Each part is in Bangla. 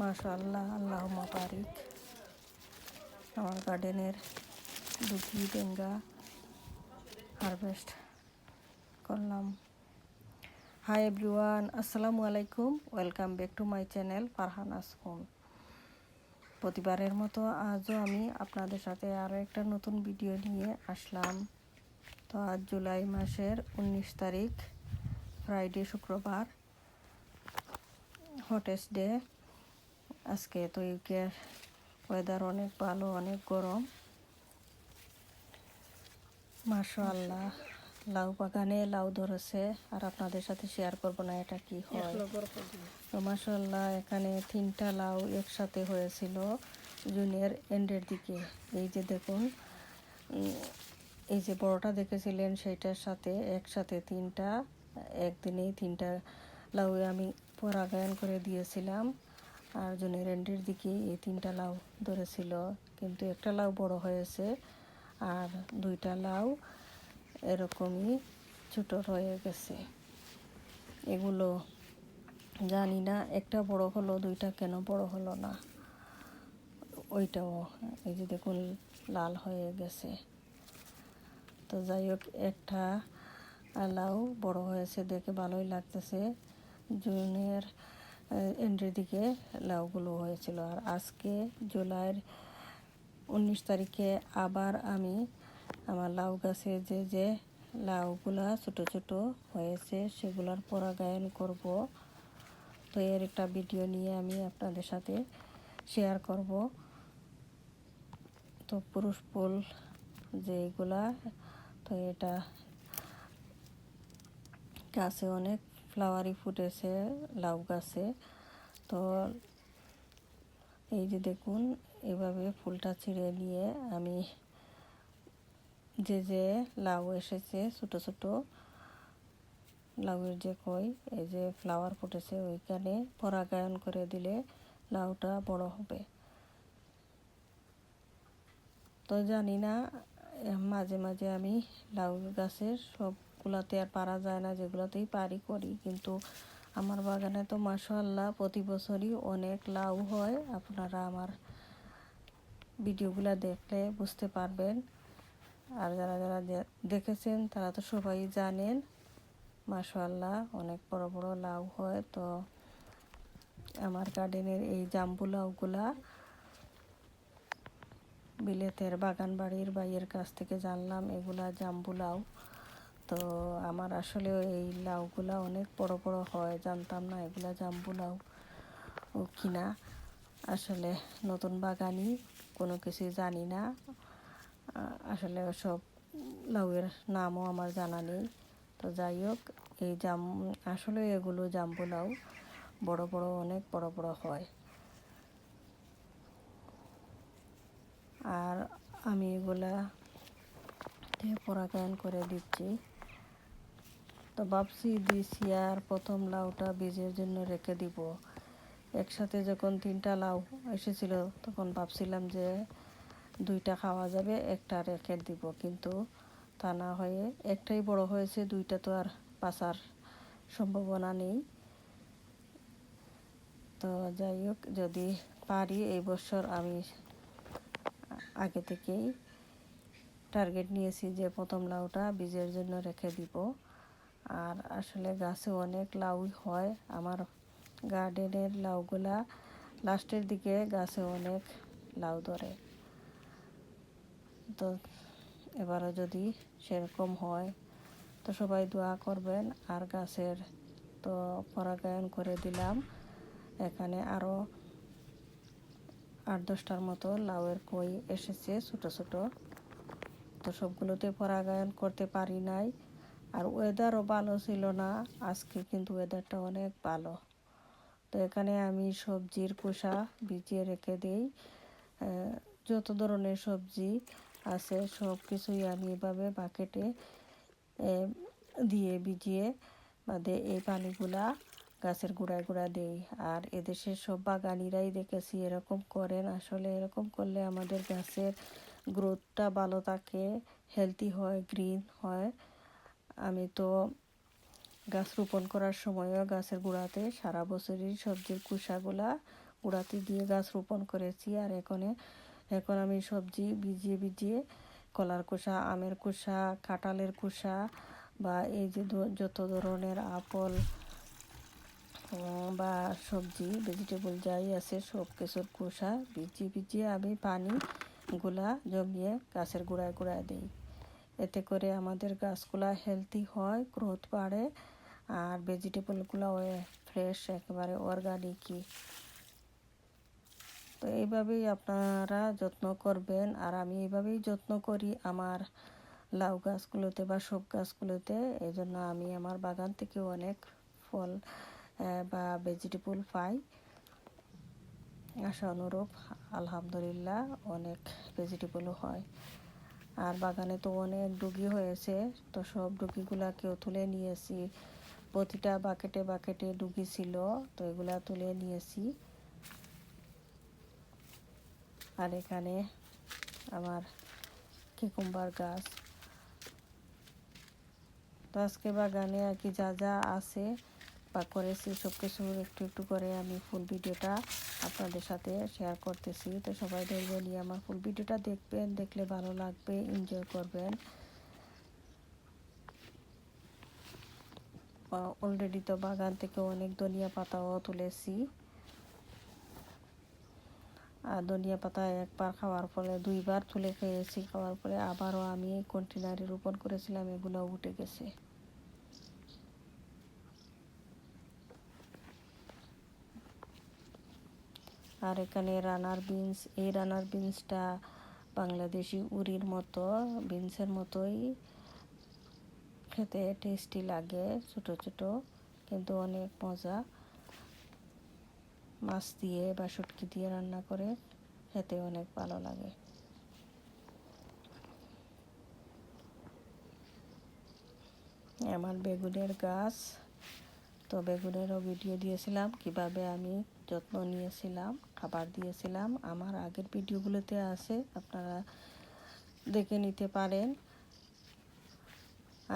মাশাআল্লাহ আল্লাহ মাবারিক আমার গার্ডেনের দুটি বেঙ্গা হারভেস্ট করলাম। হাই এভরিওয়ান আসসালামু আলাইকুম। Welcome back to my channel Farhana's home প্রতিবারের মতো আজও আমি আপনাদের সাথে আরও একটা নতুন ভিডিও নিয়ে আসলাম। তো আজ জুলাই মাসের উনিশ তারিখ ফ্রাইডে শুক্রবার। হটেস্ট ডে আজকে তো ইউকের ওয়েদার অনেক ভালো অনেক গরম। মাসো আল্লাহ লাউ বাগানে লাউ ধরেছে আর আপনাদের সাথে শেয়ার করব না এটা কি হয়। তো মাশাআল্লাহ এখানে তিনটা লাউ একসাথে হয়েছিল জুনের এন্ডের দিকে। এই যে দেখুন এই যে বড়টা দেখেছিলেন সেইটার সাথে একসাথে তিনটা একদিনেই তিনটা লাউ আমি পরাগায়ন করে দিয়েছিলাম। আর জুনের এন্ডের দিকে এই তিনটা লাউ ধরেছিল। কিন্তু একটা লাউ বড় হয়েছে আর দুইটা লাউ এরকমই ছোট রয়ে গেছে। এগুলো জানি না, একটা বড় হলো, দুইটা কেন বড় হলো না। ওইটাও এই যে দেখুন, লাল হয়ে গেছে। তো যাই হোক, একটা লাউ বড় হয়েছে দেখে ভালোই লাগতেছে। জুনের এন্ডের দিকে লাউগুলো হয়েছিল। আর আজকে জুলাইয়ের উনিশ তারিখে আবার আমি আমার লাউ গাছে যে যে লাউগুলা ছোট ছোট হয়েছে সেগুলার পরাগায়ন করব। তো এর একটা ভিডিও নিয়ে আমি আপনাদের সাথে শেয়ার করব। তো পুরুষ ফুল যেগুলা, তো এটা গাছে অনেক ফ্লাওয়ারি ফুটেছে, লাউ গাছে। তো এই যে দেখুন, এভাবে ফুলটা ছিঁড়ে নিয়ে আমি যে যে লাউ এসেছে, ছোট ছোট, লাউয়ের যে কই, এই যে ফ্লাওয়ার ফুটেছে ওইখানে পরাগায়ন করে দিলে লাউটা বড় হবে। তো জানি না মাঝে মাঝে আমি লাউ গাছের সবগুলাতে আর পারা যায় না, যেগুলোতেই পারি করি। কিন্তু আমার বাগানে তো মাশাআল্লাহ প্রতি বছরই অনেক লাউ হয়। আপনারা আমার ভিডিওগুলো দেখলে বুঝতে পারবেন। আর যারা যারা দেখেছেন তারা তো সবাই জানেন, মাশাআল্লাহ অনেক বড় বড় লাউ হয়। তো আমার গার্ডেনের এই জাম্বু লাউগুলা বিলেতের বাগান বাড়ির বাইয়ের কাছ থেকে জানলাম, এগুলা জাম্বু লাউ। তো আমার আসলে এই লাউগুলা অনেক বড় বড় হয়, জানতাম না এগুলা জাম্বু লাউ ও কিনা। আসলে নতুন বাগানি, কোনো কিছুই জানি না। আসলে সব লাউয়ের নামও আমার জানা নেই। তো যাই হোক, এই জাম, আসলে এগুলো জাম্বু লাউ বড় বড়, অনেক বড় বড় হয়। আর আমি এগুলা পরাগায়ন করে দিচ্ছি। তো ভাবছি দিস আর প্রথম লাউটা বীজের জন্য রেখে দিব। একসাথে যখন তিনটা লাউ এসেছিল, তখন ভাবছিলাম যে দুইটা খাওয়া যাবে, একটা রেখে দিব। কিন্তু তা না হয়ে একটাই বড় হয়েছে, দুইটা তো আর বাঁচার সম্ভাবনা নেই। তো যাই হোক, যদি পারি এই বছর আমি আগে থেকেই টার্গেট নিয়েছি যে প্রথম লাউটা বীজের জন্য রেখে দিব। আর আসলে গাছে অনেক লাউ হয়। আমার গার্ডেনের লাউগুলা লাস্টের দিকে গাছে অনেক লাউ ধরে। তো এবারও যদি সেরকম হয়, তো সবাই দোয়া করবেন। আর গাছের তো পরাগায়ন করে দিলাম। এখানে আরও আট দশটার মতো লাউয়ের কই এসেছে ছোটো ছোটো। তো সবগুলোতে পরাগায়ন করতে পারি নাই। আর ওয়েদারও ভালো ছিল না। আজকে কিন্তু ওয়েদারটা অনেক ভালো। তো এখানে আমি সবজির খোসা ভিজিয়ে রেখে দিই। যত ধরনের সবজি আছে সব কিছুই আমি এভাবে বাকেটে দিয়ে ভিজিয়ে বাদে এই পানিগুলা গাছের গোড়ায় গোড়া দেই। আর এদেশের সব বাগানিরাই দেখেছি এরকম করেন। আসলে এরকম করলে আমাদের গাছের গ্রোথটা ভালো থাকে হেলদি হয় গ্রিন হয়। আমি তো গাছ রোপণ করার সময়ও গাছের গোড়াতে সারা বছরই সবজির কুসাগুলা কুড়াতি দিয়ে গাছ রোপণ করেছি। আর এখানে, এখন আমি সবজি ভিজিয়ে ভিজিয়ে কলার খোসা, আমের খোসা, কাঁঠালের খোসা বা এই যে যত ধরনের আপল বা সবজি ভেজিটেবল যাই আছে, সব কিছুর খোসা ভিজিয়ে ভিজিয়ে আমি পানি গুলা জমিয়ে গাছের গোড়ায় গোড়ায় দিই। এতে করে আমাদের গাছগুলা হেলদি হয় গ্রোথ বাড়ে আর ভেজিটেবলগুলো ফ্রেশ একেবারে অর্গানিকই তো এইভাবেই আপনারা যত্ন করবেন আর আমি এইভাবেই যত্ন করি আমার লাউ গাছগুলোতে বা সব গাছগুলোতে। এই জন্য আমি আমার বাগান থেকে অনেক ফল বা ভেজিটেবল পাই। আশা অনুরূপ, আলহামদুলিল্লাহ, অনেক ভেজিটেবলও হয়। আর বাগানে তো অনেক ডুগি হয়েছে, তো সব ডুগিগুলাকেও তুলে নিয়েছি। প্রতিটা বাকেটে বাকেটে ডুগি ছিল, তো এগুলা তুলে নিয়েছি। আর এখানে আমার কিকুম্বার গাছ। তো আজকে বাগানে আর কি যা যা আছে বা করেছি সব কিছু একটু একটু করে আমি ফুল ভিডিওটা আপনাদের সাথে শেয়ার করতেছি। তো সবাই ধৈর্য নিয়ে আমার ফুল ভিডিওটা দেখবেন, দেখলে ভালো লাগবে এনজয় করবেন। অলরেডি তো বাগান থেকে অনেক ধনিয়া পাতাও তুলেছি। আর ধনিয়া পাতা একবার খাওয়ার ফলে, দুইবার তুলে খেয়েছি, খাওয়ার পরে আবারও আমি কন্টেনারে রোপণ করেছিলাম, এগুলো উঠে গেছে। আর এখানে রানার বিনস এই রানার বিনসটা বাংলাদেশি উরির মতো বিনসের মতোই খেতে টেস্টি লাগে, ছোট ছোট, কিন্তু অনেক মজা। মাছ দিয়ে বা শুটকি দিয়ে রান্না করে খেতে অনেক ভালো লাগে। আমার বেগুনের গাছ, তো বেগুনেরও ভিডিও দিয়েছিলাম, কীভাবে আমি যত্ন নিয়েছিলাম, খাবার দিয়েছিলাম। আমার আগের ভিডিওগুলোতে আছে, আপনারা দেখে নিতে পারেন।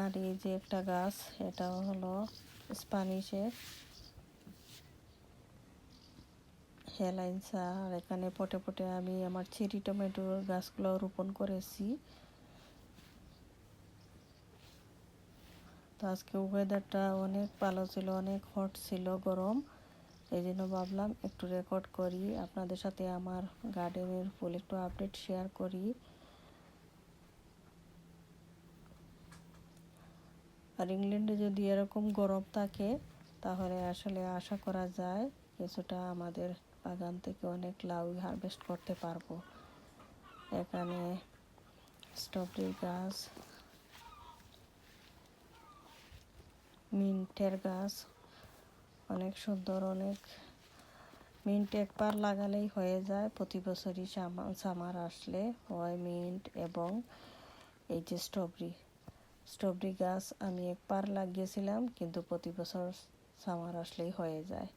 আর এই যে একটা গাছ এটা হলো স্প্যানিশের হেলাইনসা। আর এখানে পটে পটে আমি আমার চেরি টমেটোর গাছগুলো রোপণ করেছি। তো আজকে ওয়েদারটা অনেক ভালো ছিল, অনেক হট ছিল, গরম। এই জন্য ভাবলাম একটু রেকর্ড করি, আপনাদের সাথে আমার গার্ডেনের ফুল একটু আপডেট শেয়ার করি। আর ইংল্যান্ডে যদি এরকম গরম থাকে, তাহলে আসলে আশা করা যায় কিছুটা আমাদের বাগান থেকে অনেক লাউ হারভেস্ট করতে পারব। এখানে স্ট্রবেরি গাছ, মিন্টের গাছ অনেক সুন্দর, অনেক মিন্ট একবার লাগালেই হয়ে যায়। প্রতি বছরই সামার আসলে হয় মিন্ট এবং এই যে স্ট্রবেরি স্ট্রবেরি গাছ আমি একবার লাগিয়েছিলাম, কিন্তু প্রতি বছর সামার আসলেই হয়ে যায়।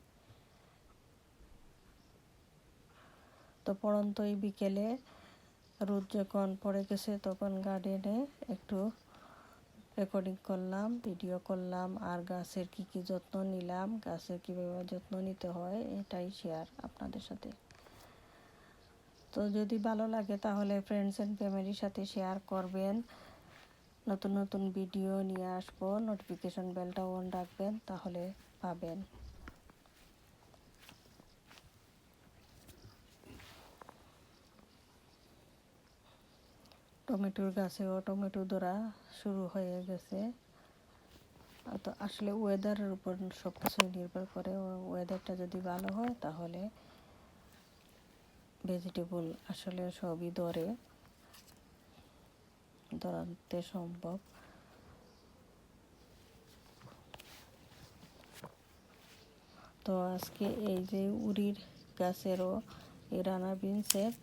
তো পড়ন্তই বিকেলে রোদ যখন পড়ে গেছে তখন গার্ডেনে একটু রেকর্ডিং করলাম ভিডিও করলাম, আর গাছের কি কি যত্ন নিলাম, গাছের কীভাবে যত্ন নিতে হয়, এটাই শেয়ার আপনাদের সাথে। তো যদি ভালো লাগে তাহলে ফ্রেন্ডস অ্যান্ড ফ্যামিলির সাথে শেয়ার করবেন। নতুন নতুন ভিডিও নিয়ে আসব নোটিফিকেশন বেলটা অন রাখবেন, তাহলে পাবেন। টমেটোর গাছেও টমেটো ধরা শুরু হয়ে গেছে। তো আসলে ওয়েদারের উপর সব কিছুই নির্ভর করে। ওয়েদারটা যদি ভালো হয়, তাহলে ভেজিটেবল আসলে সবই ধরে। ধরাতে সম্ভব। তো আজকে এই যে উড়ির গাছেরও এই রানা বিনসের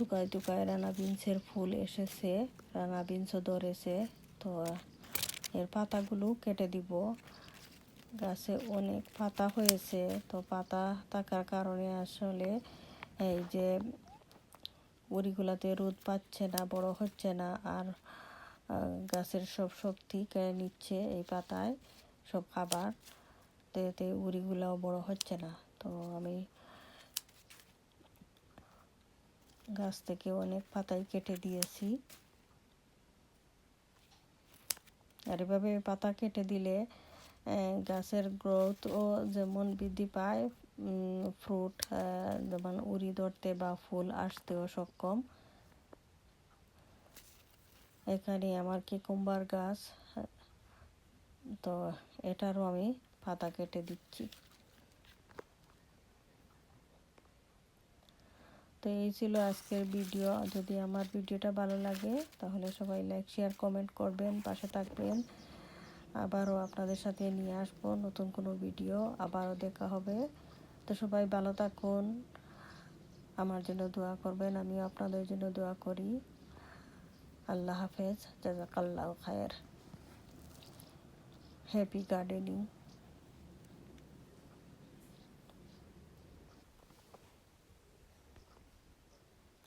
টুকায় টুকায় রানা বিনসের ফুল এসেছে, রানা বিনসও ধরেছে। তো এর পাতাগুলো কেটে দিব। গাছে অনেক পাতা হয়েছে, তো পাতা থাকার কারণে আসলে এই যে উড়িগুলাতে রোদ পাচ্ছে না, বড় হচ্ছে না, আর গাছের সব শক্তি কেড়ে নিচ্ছে এই পাতায়, সব খাবার। তো উড়িগুলাও বড় হচ্ছে না। তো আমি গাছ থেকে অনেক পাতাই কেটে দিয়েছি। আর এভাবে পাতা কেটে দিলে গাছের গ্রোথও যেমন বৃদ্ধি পায় ফ্রুট যেমন উড়ি ধরতে বা ফুল আসতেও সক্ষম। এখানে আমার কিকুম্বার গাছ, তো এটারও আমি পাতা কেটে দিচ্ছি। তো এই ছিল আজকের ভিডিও। যদি আমার ভিডিওটা ভালো লাগে, তাহলে সবাই লাইক শেয়ার কমেন্ট করবেন, পাশে থাকবেন। আবারও আপনাদের সাথে নিয়ে আসব নতুন কোনো ভিডিও। আবারও দেখা হবে। তো সবাই ভালো থাকুন। আমার জন্য দোয়া করবেন, আমিও আপনাদের জন্য দোয়া করি। আল্লাহ হাফেজ, জাজাকাল্লাহ খায়ের। Happy gardening